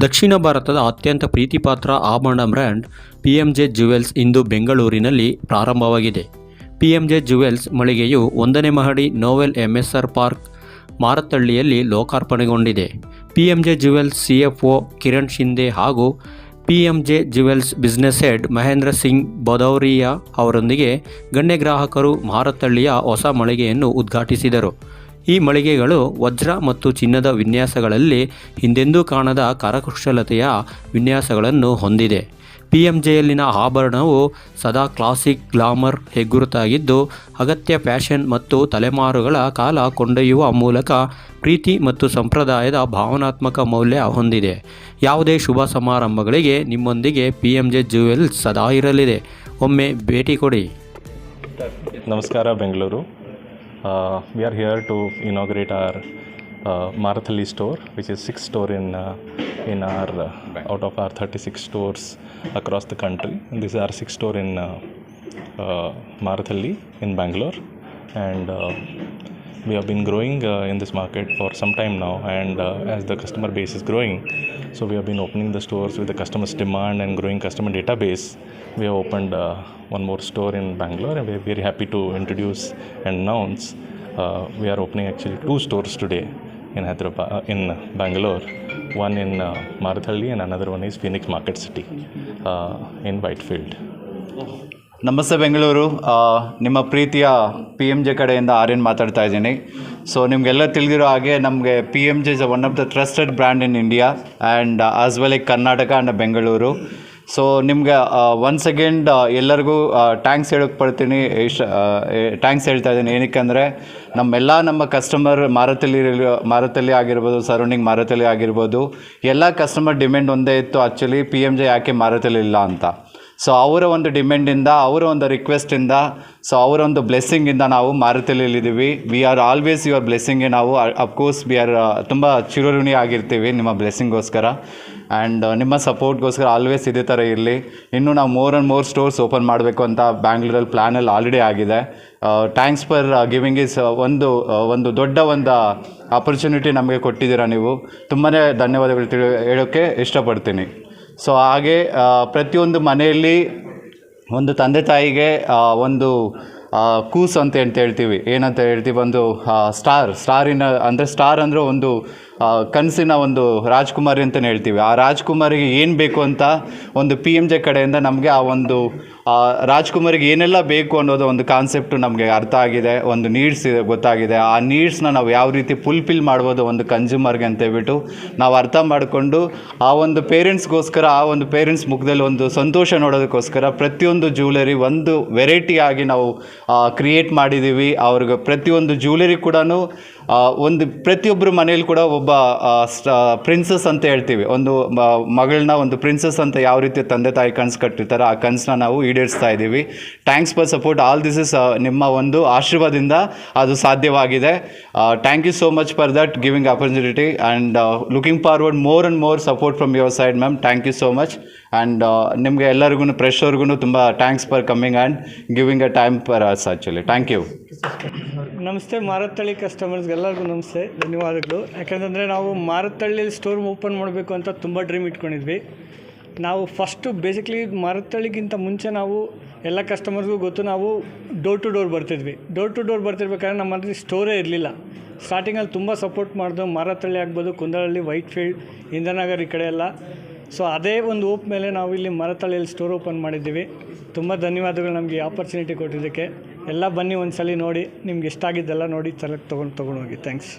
ದಕ್ಷಿಣ ಭಾರತದ ಅತ್ಯಂತ ಪ್ರೀತಿಪಾತ್ರ ಆಭರಣ brand P M J jewels ಇಂದು ಬೆಂಗಳೂರಿನಲ್ಲಿ ಪ್ರಾರಂಭವಾಗಿದೆ. ಪಿ ಎಂ ಜೆ ಜ್ಯುವೆಲ್ಸ್ ಮಳಿಗೆಯು ಒಂದನೇ ಮಹಡಿ ನೋವೆಲ್ ಎಂಎಸ್ಆರ್ ಪಾರ್ಕ್ ಮಾರತ್ತಳ್ಳಿಯಲ್ಲಿ ಲೋಕಾರ್ಪಣೆಗೊಂಡಿದೆ. ಪಿ ಎಂ ಜೆ ಜ್ಯುವೆಲ್ಸ್ ಒ ಕಿರಣ್ ಶಿಂದೆ ಹಾಗೂ P M J jewels business head Mahendra Singh Bhadauria ಅವರೊಂದಿಗೆ ಗಣ್ಯ ಗ್ರಾಹಕರು ಮಾರತ್ತಳ್ಳಿಯ ಹೊಸ ಮಳಿಗೆಯನ್ನು ಉದ್ಘಾಟಿಸಿದರು. ಈ ಮಳಿಗೆಗಳು ವಜ್ರ ಮತ್ತು ಚಿನ್ನದ ವಿನ್ಯಾಸಗಳಲ್ಲಿ ಹಿಂದೆಂದೂ ಕಾಣದ ಕರಕುಶಲತೆಯ ವಿನ್ಯಾಸಗಳನ್ನು ಹೊಂದಿದೆ. ಪಿ ಎಂ ಜೆಯಲ್ಲಿನ ಆಭರಣವು ಸದಾ ಕ್ಲಾಸಿಕ್ ಗ್ಲಾಮರ್ ಹೆಗ್ಗುರುತಾಗಿದ್ದು, ಅಗತ್ಯ ಫ್ಯಾಷನ್ ಮತ್ತು ತಲೆಮಾರುಗಳ ಕಾಲ ಕೊಂಡೊಯ್ಯುವ ಮೂಲಕ ಪ್ರೀತಿ ಮತ್ತು ಸಂಪ್ರದಾಯದ ಭಾವನಾತ್ಮಕ ಮೌಲ್ಯ ಹೊಂದಿದೆ. ಯಾವುದೇ ಶುಭ ಸಮಾರಂಭಗಳಿಗೆ ನಿಮ್ಮೊಂದಿಗೆ ಪಿ ಎಂ ಜೆ ಜ್ಯುವೆಲ್ಸ್ ಸದಾ ಇರಲಿದೆ. ಒಮ್ಮೆ ಭೇಟಿ ಕೊಡಿ. ನಮಸ್ಕಾರ, Bengaluru. uh, we are here to inaugurate our uh, Marathali store, which is sixth store in uh, in our uh, out of our 36 stores across the country. And this is our sixth store in uh, uh, Marathali in Bangalore, and uh, we have been growing uh, in this market for some time now and uh, as the customer base is growing so we have been opening the stores with the customers demand and growing customer database. We have opened uh, one more store in bangalore and we are very happy to introduce and announce we are opening actually two stores today in hyderabad in bangalore. One in uh, marathalli and another one is phoenix market city uh, in whitefield ನಮಸ್ತೆ ಬೆಂಗಳೂರು. ನಿಮ್ಮ ಪ್ರೀತಿಯ P M J ಕಡೆಯಿಂದ ಆರ್ಯನ್ ಮಾತಾಡ್ತಾ ಇದ್ದೀನಿ. So ನಿಮಗೆಲ್ಲ ತಿಳಿದಿರೋ ಹಾಗೆ ನಮಗೆ P M J is one of the trusted brand in India and as well like Karnataka and Bengaluru so ನಿಮಗೆ ಒನ್ಸ್ ಅಗೇಂಡ್ ಎಲ್ಲರಿಗೂ ಟ್ಯಾಂಕ್ಸ್ ಹೇಳೋಕ್ಕೆ ಪಡ್ತೀನಿ ಇಷ್ಟ ಟ್ಯಾಂಕ್ಸ್ ಹೇಳ್ತಾ ಇದ್ದೀನಿ. ಏನಕ್ಕೆ ಅಂದರೆ ನಮ್ಮೆಲ್ಲ ನಮ್ಮ ಕಸ್ಟಮರ್ ಮಾರುತಲ್ಲಿ ಮಾರತಲ್ಲಿ ಆಗಿರ್ಬೋದು ಸರೌಂಡಿಂಗ್ ಮಾರತಲ್ಲಿ ಆಗಿರ್ಬೋದು, ಎಲ್ಲ ಕಸ್ಟಮರ್ ಡಿಮ್ಯಾಂಡ್ ಒಂದೇ ಇತ್ತು. ಆ್ಯಕ್ಚುಲಿ ಪಿ ಎಂ ಜೆ ಯಾಕೆ ಮಾರುತಲ್ಲಿ ಇಲ್ಲ ಅಂತ. ಸೊ ಅವರ ಒಂದು ಡಿಮ್ಯಾಂಡಿಂದ ಅವರ ಒಂದು ರಿಕ್ವೆಸ್ಟಿಂದ ಸೊ ಅವರ ಒಂದು ಬ್ಲೆಸ್ಸಿಂಗಿಂದ ನಾವು ಮಾರುತಿಲಿದ್ದೀವಿ ವಿ ಆರ್ ಆಲ್ವೇಸ್ ಯುವರ್ ಬ್ಲೆಸ್ಸಿಂಗ್ಗೆ ನಾವು ಅಫ್ಕೋರ್ಸ್ ವಿ ಆರ್ ತುಂಬ ಚಿರಋಣಿ ಆಗಿರ್ತೀವಿ ನಿಮ್ಮ ಬ್ಲೆಸ್ಸಿಂಗೋಸ್ಕರ ಆ್ಯಂಡ್ ನಿಮ್ಮ ಸಪೋರ್ಟ್ಗೋಸ್ಕರ ಆಲ್ವೇಸ್ ಇದೇ ಥರ ಇರಲಿ. ಇನ್ನೂ ನಾವು more and more stores open ಮಾಡಬೇಕು ಅಂತ ಬ್ಯಾಂಗ್ಳೂರಲ್ಲಿ ಪ್ಲ್ಯಾನಲ್ಲಿ ಆಲ್ರೆಡಿ ಆಗಿದೆ. ಥ್ಯಾಂಕ್ಸ್ ಫಾರ್ ಗಿವಿಂಗ್ ಇಸ್ ಒಂದು ಒಂದು ದೊಡ್ಡ ಒಂದು ಆಪರ್ಚುನಿಟಿ ನಮಗೆ ಕೊಟ್ಟಿದ್ದೀರಾ ನೀವು. ತುಂಬಾ ಧನ್ಯವಾದಗಳು ತಿಳಿ, ಹೇಳೋಕ್ಕೆ ಇಷ್ಟಪಡ್ತೀನಿ. ಸೊ ಹಾಗೆ ಪ್ರತಿಯೊಂದು ಮನೆಯಲ್ಲಿ ಒಂದು ತಂದೆ ತಾಯಿಗೆ ಒಂದು ಕೂಸು ಅಂತ ಅಂತ ಹೇಳ್ತೀವಿ. ಏನಂತ ಹೇಳ್ತೀವಿ? ಒಂದು ಸ್ಟಾರ್. ಸ್ಟಾರಿನ, ಅಂದರೆ ಸ್ಟಾರ್ ಅಂದರೆ ಒಂದು ಕನಸಿನ ಒಂದು ರಾಜ್ಕುಮಾರಿ ಅಂತಲೇ ಹೇಳ್ತೀವಿ. ಆ ರಾಜ್ಕುಮಾರಿಗೆ ಏನು ಬೇಕು ಅಂತ ಒಂದು ಪಿ ಎಂ ಜೆ ಕಡೆಯಿಂದ ನಮಗೆ ಆ ಒಂದು ರಾಜ್ಕುಮಾರಿಗೆ ಏನೆಲ್ಲ ಬೇಕು ಅನ್ನೋದು ಒಂದು ಕಾನ್ಸೆಪ್ಟು ನಮಗೆ ಅರ್ಥ ಆಗಿದೆ, ಒಂದು ನೀಡ್ಸ್ ಇದೆ, ಗೊತ್ತಾಗಿದೆ. ಆ ನೀಡ್ಸ್ನ ನಾವು ಯಾವ ರೀತಿ ಫುಲ್ಫಿಲ್ ಮಾಡ್ಬೋದು ಒಂದು ಕನ್ಸ್ಯೂಮರ್ಗೆ ಅಂತ ಹೇಳ್ಬಿಟ್ಟು ನಾವು ಅರ್ಥ ಮಾಡಿಕೊಂಡು ಆ ಒಂದು ಪೇರೆಂಟ್ಸ್ಗೋಸ್ಕರ ಆ ಒಂದು ಪೇರೆಂಟ್ಸ್ ಮುಖದಲ್ಲಿ ಒಂದು ಸಂತೋಷ ನೋಡೋದಕ್ಕೋಸ್ಕರ ಪ್ರತಿಯೊಂದು ಜ್ಯುವೆಲರಿ ಒಂದು ವೆರೈಟಿಯಾಗಿ ನಾವು ಕ್ರಿಯೇಟ್ ಮಾಡಿದ್ದೀವಿ. ಅವ್ರಿಗೆ ಪ್ರತಿಯೊಂದು ಜ್ಯುವೆಲರಿ ಕೂಡ ಒಂದು ಪ್ರತಿಯೊಬ್ಬರು ಮನೇಲಿ ಕೂಡ ಒಬ್ಬ ಪ್ರಿನ್ಸಸ್ ಅಂತ ಹೇಳ್ತೀವಿ. ಒಂದು ಮಗಳನ್ನ ಒಂದು ಪ್ರಿನ್ಸಸ್ ಅಂತ ಯಾವ ರೀತಿ ತಂದೆ ತಾಯಿ ಕನಸು ಕಟ್ಟಿರ್ತಾರೆ ಆ ಕನಸನ್ನ ನಾವು ಈಡೇರಿಸ್ತಾ ಇದ್ದೀವಿ. Thanks for support all this is ನಿಮ್ಮ ಒಂದು ಆಶೀರ್ವಾದದಿಂದ ಅದು ಸಾಧ್ಯವಾಗಿದೆ. Thank you so much for that giving opportunity and looking forward more and more support from your side ma'am thank you so much and ನಿಮಗೆ ಎಲ್ಲರಿಗೂ ಪ್ರೆಶ್ ತುಂಬ thanks for coming and giving a time for us actually thank you ನಮಸ್ತೆ, ಮಾರತ್ತಳ್ಳಿ ಕಸ್ಟಮರ್ಸ್ಗೆ ಎಲ್ಲರಿಗೂ ನಮಸ್ತೆ, ಧನ್ಯವಾದಗಳು. ಯಾಕಂತಂದರೆ ನಾವು ಮಾರತ್ತಳ್ಳಿಯಲ್ಲಿ ಸ್ಟೋರ್ ಓಪನ್ ಮಾಡಬೇಕು ಅಂತ ತುಂಬ ಡ್ರೀಮ್ ಇಟ್ಕೊಂಡಿದ್ವಿ. ನಾವು ಫಸ್ಟು ಬೇಸಿಕ್ಲಿ ಮಾರತ್ತಳ್ಳಿಗಿಂತ ಮುಂಚೆ ನಾವು ಎಲ್ಲ ಕಸ್ಟಮರ್ಸ್ಗೂ ಗೊತ್ತು, ನಾವು ಡೋರ್ ಟು ಡೋರ್ ಬರ್ತಿದ್ವಿ. ಡೋರ್ ಟು ಡೋರ್ ಬರ್ತಿರ್ಬೇಕಾದ್ರೆ ನಮ್ಮ ಹತ್ರ ಸ್ಟೋರೇ ಇರಲಿಲ್ಲ. ಸ್ಟಾರ್ಟಿಂಗಲ್ಲಿ ತುಂಬ ಸಪೋರ್ಟ್ ಮಾಡಿದ್ರು ಮಾರತ್ತಳ್ಳಿ ಆಗ್ಬೋದು ಕುಂದಳಹಳ್ಳಿ ವೈಟ್ ಫೀಲ್ಡ್ ಇಂದ್ರನಗರ್ ಈ ಕಡೆ ಎಲ್ಲ. ಸೊ ಅದೇ ಒಂದು ಓಪ್ ಮೇಲೆ ನಾವು ಇಲ್ಲಿ ಮರತಳ್ಳಿಯಲ್ಲಿ ಸ್ಟೋರ್ ಓಪನ್ ಮಾಡಿದ್ದೀವಿ. ತುಂಬ ಧನ್ಯವಾದಗಳು ನಮಗೆ ಆಪರ್ಚುನಿಟಿ ಕೊಟ್ಟಿದ್ದಕ್ಕೆ. ಎಲ್ಲ ಬನ್ನಿ ಒಂದ್ಸಲಿ ನೋಡಿ ನಿಮ್ಗೆ ಇಷ್ಟ ಆಗಿದ್ದೆಲ್ಲ ನೋಡಿ ಚೆನ್ನಾಗಿ ತೊಗೊಂಡು ಹೋಗಿ. ಥ್ಯಾಂಕ್ಸ್